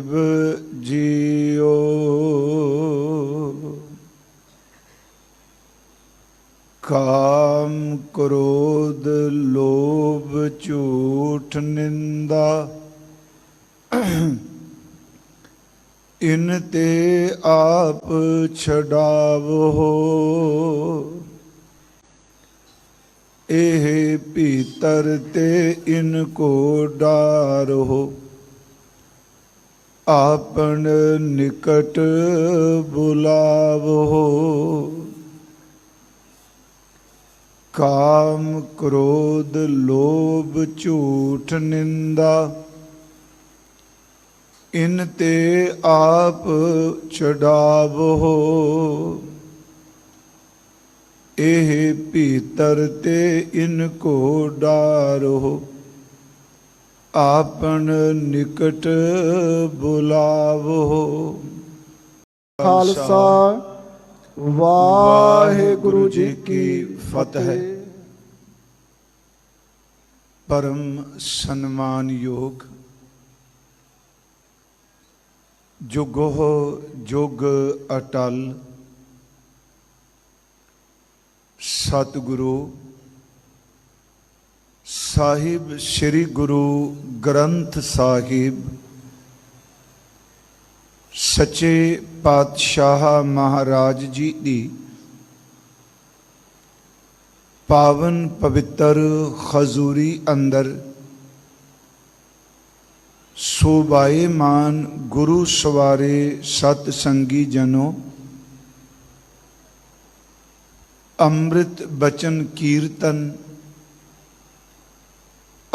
ਸਾਹਿਬ JIO. ਕਾਮ ਕ੍ਰੋਧ, ਲੋਭ, ਝੂਠ, ਨਿੰਦਾ। ਇਨ ਤੇ ਆਪ ਛਡਾਵੋ। ਇਹ ਭੀਤਰ ਤੇ ਇਨ ਕੋ ਡਾਰੋ। ਆਪਨ ਨਿਕਟ ਬੁਲਾਵੋ। ਕਾਮ ਕ੍ਰੋਧ ਲੋਭ ਝੂਠ ਨਿੰਦਾ, ਇਨ ਤੇ ਆਪ ਛਡਾਵੋ। ਇਹ ਭੀਤਰ ਤੇ ਇਨ ਕੋ ਡਾਰੋ। ਆਪਨ ਨਿਕਟ ਬੁਲਾਵੋ। ਖਾਲਸਾ ਵਾਹਿਗੁਰੂ ਜੀ ਕੀ ਫਤਿਹ। ਪਰਮ ਸਨਮਾਨਯੋਗ ਜੁਗੋ ਜੁਗ ਅਟਲ। ਸਤਿਗੁਰੂ ਸਾਹਿਬ ਸ੍ਰੀ ਗੁਰੂ ਗ੍ਰੰਥ ਸਾਹਿਬ, ਸੱਚੇ ਪਾਤਸ਼ਾਹ ਮਹਾਰਾਜ ਜੀ ਦੀ ਪਾਵਨ ਪਵਿੱਤਰ ਖਜ਼ੂਰੀ ਅੰਦਰ ਸੋਭਾਏ ਮਾਨ ਗੁਰੂ ਸਵਾਰੇ ਸਤ ਸੰਗੀ ਜਨੋ, ਅੰਮ੍ਰਿਤ ਬਚਨ ਕੀਰਤਨ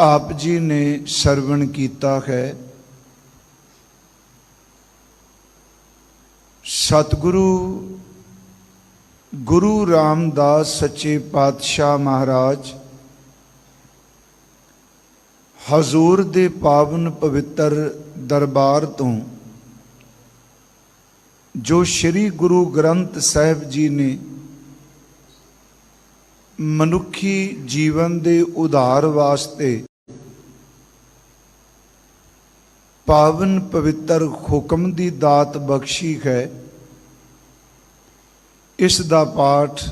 ਆਪ ਜੀ ਨੇ ਸਰਵਣ ਕੀਤਾ ਹੈ। ਸਤਿਗੁਰੂ, ਗੁਰੂ ਰਾਮਦਾਸ ਸੱਚੇ ਪਾਤਸ਼ਾਹ ਮਹਾਰਾਜ, ਹਜ਼ੂਰ ਦੇ ਪਾਵਨ ਪਵਿੱਤਰ ਦਰਬਾਰ ਤੋਂ, ਜੋ ਸ੍ਰੀ ਗੁਰੂ ਗ੍ਰੰਥ ਸਾਹਿਬ ਜੀ ਨੇ ਮਨੁੱਖੀ ਜੀਵਨ ਦੇ ਉਧਾਰ ਵਾਸਤੇ ਪਾਵਨ ਪਵਿੱਤਰ ਹੁਕਮ ਦੀ ਦਾਤ ਬਖਸ਼ੀ ਹੈ। ਇਸ ਦਾ ਪਾਠ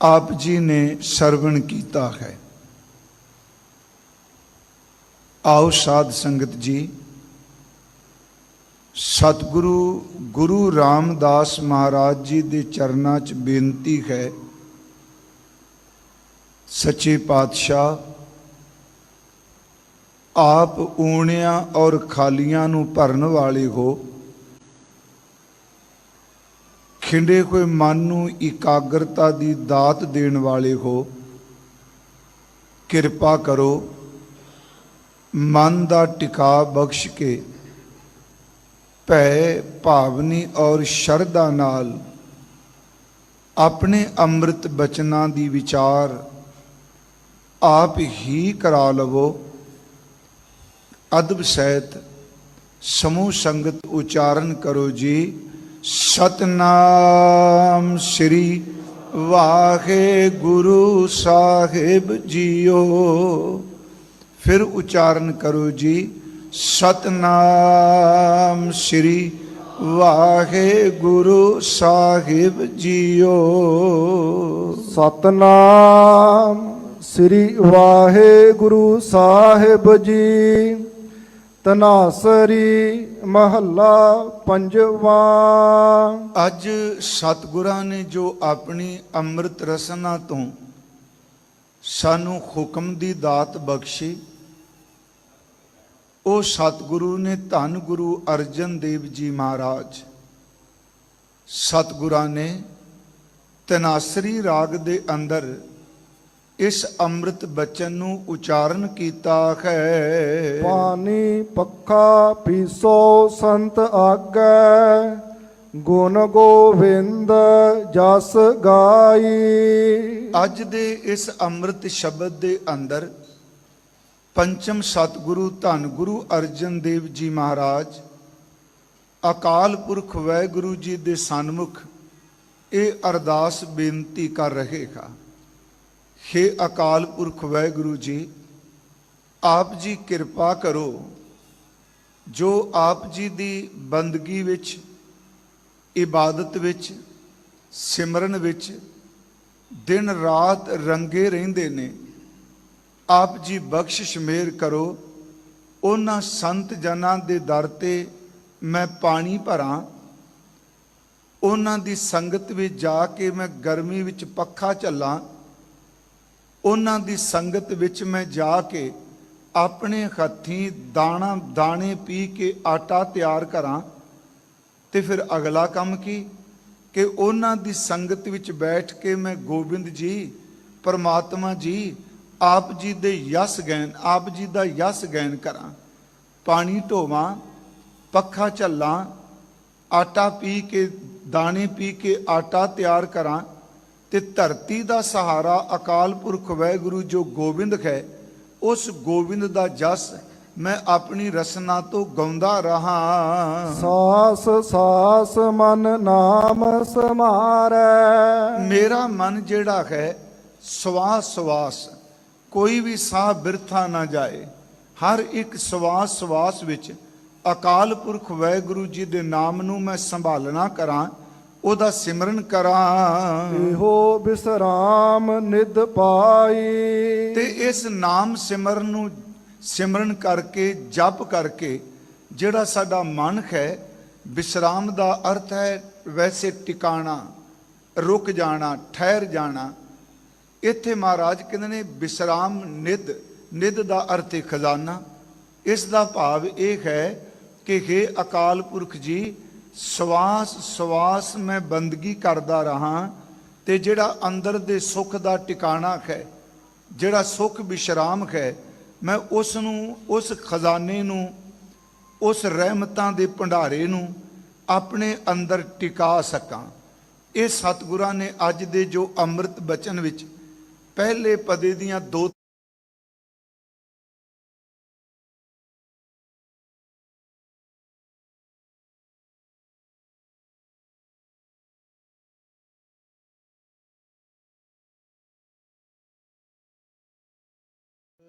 ਆਪ ਜੀ ਨੇ ਸਰਵਣ ਕੀਤਾ ਹੈ। ਆਓ ਸਾਧ ਸੰਗਤ ਜੀ, ਸਤਿਗੁਰੂ ਗੁਰੂ ਰਾਮਦਾਸ ਮਹਾਰਾਜ ਜੀ ਦੇ ਚਰਨਾਂ 'ਚ ਬੇਨਤੀ ਹੈ, ਸੱਚੇ ਪਾਤਸ਼ਾਹ ਆਪ ਊਣਿਆਂ ਔਰ ਖਾਲੀਆਂ ਨੂੰ ਭਰਨ ਵਾਲੇ ਹੋ। ਖਿੰਡੇ ਹੋਏ ਮਨ ਨੂੰ ਇਕਾਗਰਤਾ ਦੀ ਦਾਤ ਦੇਣ ਵਾਲੇ ਹੋ। ਕਿਰਪਾ ਕਰੋ, ਮਨ ਦਾ ਟਿਕਾ ਬਖਸ਼ ਕੇ, ਭੈ ਭਾਵਨੀ ਔਰ ਸ਼ਰਧਾ ਨਾਲ ਆਪਣੇ ਅੰਮ੍ਰਿਤ ਬਚਨਾਂ ਦੀ ਵਿਚਾਰ ਆਪ ਹੀ ਕਰਾ ਲਵੋ। ਅਦਬ ਸਹਿਤ ਸਮੂਹ ਸੰਗਤ ਉਚਾਰਨ ਕਰੋ ਜੀ। ਸਤਨਾਮ ਸ੍ਰੀ ਵਾਹਿਗੁਰੂ ਸਾਹਿਬ ਜੀਓ। ਫਿਰ ਉਚਾਰਨ ਕਰੋ ਜੀ। ਸਤਨਾਮ ਸ੍ਰੀ ਵਾਹਿਗੁਰੂ ਸਾਹਿਬ ਜੀਓ। ਸਤਨਾਮ ਸ੍ਰੀ ਵਾਹਿਗੁਰੂ ਸਾਹਿਬ ਜੀ। ਤਨਾਸਰੀ ਮਹੱਲਾ ਪੰਜਵਾ। ਅੱਜ ਸਤਿਗੁਰਾਂ ਨੇ ਜੋ ਆਪਣੀ ਅੰਮ੍ਰਿਤ ਰਸਨਾ ਤੋਂ ਸਾਨੂੰ ਹੁਕਮ ਦੀ ਦਾਤ ਬਖਸ਼ੀ, ਉਹ ਸਤਿਗੁਰੂ ਨੇ ਧੰਨ ਗੁਰੂ ਅਰਜਨ ਦੇਵ ਜੀ ਮਹਾਰਾਜ, ਸਤਿਗੁਰਾਂ ਨੇ ਤਨਾਸਰੀ ਰਾਗ ਦੇ ਅੰਦਰ ਇਸ ਅੰਮ੍ਰਿਤ ਬਚਨ ਨੂੰ ਉਚਾਰਨ ਕੀਤਾ ਹੈ। ਪਾਣੀ ਪੱਖਾ ਪੀਸੋ ਸੰਤ ਆਗੈ ਗੁਣ ਗੋਵਿੰਦ ਜਸ ਗਾਈ। ਅੱਜ ਦੇ ਇਸ ਅੰਮ੍ਰਿਤ ਸ਼ਬਦ ਦੇ ਅੰਦਰ ਪੰਚਮ ਸਤਿਗੁਰੂ ਧੰਨ ਗੁਰੂ ਅਰਜਨ ਦੇਵ ਜੀ ਮਹਾਰਾਜ ਅਕਾਲ ਪੁਰਖ ਵਾਹਿਗੁਰੂ ਜੀ ਦੇ ਸਨਮੁਖ ਇਹ ਅਰਦਾਸ ਬੇਨਤੀ ਕਰ ਰਹੇਗਾ ਹੇ ਅਕਾਲ ਪੁਰਖ ਵਾਹਿਗੁਰੂ ਜੀ, ਆਪ ਜੀ ਕਿਰਪਾ ਕਰੋ, ਜੋ ਆਪ ਜੀ ਦੀ ਬੰਦਗੀ ਵਿੱਚ, ਇਬਾਦਤ ਵਿੱਚ, ਸਿਮਰਨ ਵਿੱਚ ਦਿਨ ਰਾਤ ਰੰਗੇ ਰਹਿੰਦੇ ਨੇ, ਆਪ ਜੀ ਬਖਸ਼ਿਸ਼ ਮੇਰ ਕਰੋ, ਉਹਨਾਂ ਸੰਤ ਜਨਾਂ ਦੇ ਦਰ ਤੇ ਮੈਂ ਪਾਣੀ ਭਰਾਂ, ਉਹਨਾਂ ਦੀ ਸੰਗਤ ਵਿੱਚ ਜਾ ਕੇ ਮੈਂ ਗਰਮੀ ਵਿੱਚ ਪੱਖਾ ਝੱਲਾਂ ਉਹਨਾਂ ਦੀ ਸੰਗਤ ਵਿੱਚ ਮੈਂ ਜਾ ਕੇ ਆਪਣੇ ਹੱਥੀਂ ਦਾਣਾ, ਦਾਣੇ ਪੀ ਕੇ ਆਟਾ ਤਿਆਰ ਕਰਾਂ ਤੇ ਫਿਰ ਅਗਲਾ ਕੰਮ ਕੀ? ਕਿ ਉਹਨਾਂ ਦੀ ਸੰਗਤ ਵਿੱਚ ਬੈਠ ਕੇ ਮੈਂ ਗੋਬਿੰਦ ਜੀ, ਪਰਮਾਤਮਾ ਜੀ, ਆਪ ਜੀ ਦੇ ਯਸ ਗੈਨ, ਆਪ ਜੀ ਦਾ ਯਸ ਗੈਨ ਕਰਾਂ। ਪਾਣੀ ਢੋਵਾਂ, ਪੱਖਾ ਝੱਲਾਂ, ਆਟਾ ਪੀ ਕੇ, ਦਾਣੇ ਪੀ ਕੇ ਆਟਾ ਤਿਆਰ ਕਰਾਂ। ਤੇ ਧਰਤੀ ਦਾ ਸਹਾਰਾ ਅਕਾਲ ਪੁਰਖ ਵਾਹਿਗੁਰੂ ਜੋ ਗੋਬਿੰਦ ਹੈ ਉਸ ਗੋਬਿੰਦ ਦਾ ਜਸ ਮੈਂ ਆਪਣੀ ਰਸਨਾ ਤੋਂ ਗਾਉਂਦਾ ਰਹਾ। ਸਾਸ ਸਾਸ ਮਨ ਨਾਮ ਸਮਾਰੈ। ਮੇਰਾ ਮਨ ਜਿਹੜਾ ਹੈ ਸਵਾਸ ਸਵਾਸ ਕੋਈ ਵੀ ਸਾਹ ਬਿਰਥਾ ਨਾ ਜਾਏ। ਹਰ ਇੱਕ ਸਵਾਸ ਸਵਾਸ ਵਿੱਚ ਅਕਾਲ ਪੁਰਖ ਵਾਹਿਗੁਰੂ ਜੀ ਦੇ ਨਾਮ ਨੂੰ ਮੈਂ ਸੰਭਾਲਣਾ ਕਰਾਂ। ਉਹਦਾ ਸਿਮਰਨ ਕਰਾਂ। ਇਹੋ ਬਿਸਰਾਮ ਨਿਦ ਪਾਈ। ਤੇ ਇਸ ਨਾਮ ਸਿਮਰਨ ਨੂੰ ਸਿਮਰਨ ਕਰਕੇ ਜਪ ਕਰਕੇ ਜਿਹੜਾ ਸਾਡਾ ਮਨ ਹੈ ਵਿਸਰਾਮ ਦਾ ਅਰਥ ਹੈ ਵੈਸੇ ਟਿਕਾਣਾ ਰੁਕ ਜਾਣਾ ਠਹਿਰ ਜਾਣਾ। ਇੱਥੇ ਮਹਾਰਾਜ ਕਹਿੰਦੇ ਨੇ ਵਿਸਰਾਮ ਨਿਦ ਨਿਦ ਦਾ ਅਰਥ ਹੈ ਖਜ਼ਾਨਾ। ਇਸ ਦਾ ਭਾਵ ਇਹ ਹੈ ਕਿ हे ਅਕਾਲ ਪੁਰਖ ਜੀ ਸਵਾਸ ਸਵਾਸ ਮੈਂ ਬੰਦਗੀ ਕਰਦਾ ਰਹਾ ਤੇ ਜਿਹੜਾ ਅੰਦਰ ਦੇ ਸੁੱਖ ਦਾ ਟਿਕਾਣਾ ਹੈ ਜਿਹੜਾ ਸੁੱਖ ਵਿਸ਼ਰਾਮ ਹੈ ਮੈਂ ਉਸ ਨੂੰ, ਉਸ ਖਜ਼ਾਨੇ ਨੂੰ, ਉਸ ਰਹਿਮਤਾਂ ਦੇ ਭੰਡਾਰੇ ਨੂੰ ਆਪਣੇ ਅੰਦਰ ਟਿਕਾ ਸਕਾਂ। ਇਹ ਸਤਿਗੁਰਾਂ ਨੇ ਅੱਜ ਦੇ ਜੋ ਅੰਮ੍ਰਿਤ ਬਚਨ ਵਿੱਚ ਪਹਿਲੇ ਪਦੇ ਦੀਆਂ ਦੋ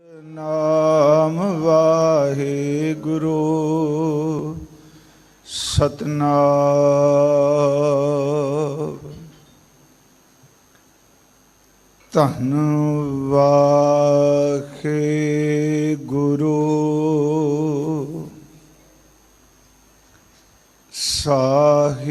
ਨਾਮ ਵਾਹਿਗੁਰੂ ਸਤਨਾਮ। ਧੰਨ ਗੁਰੂ ਸਾਹਿਬ।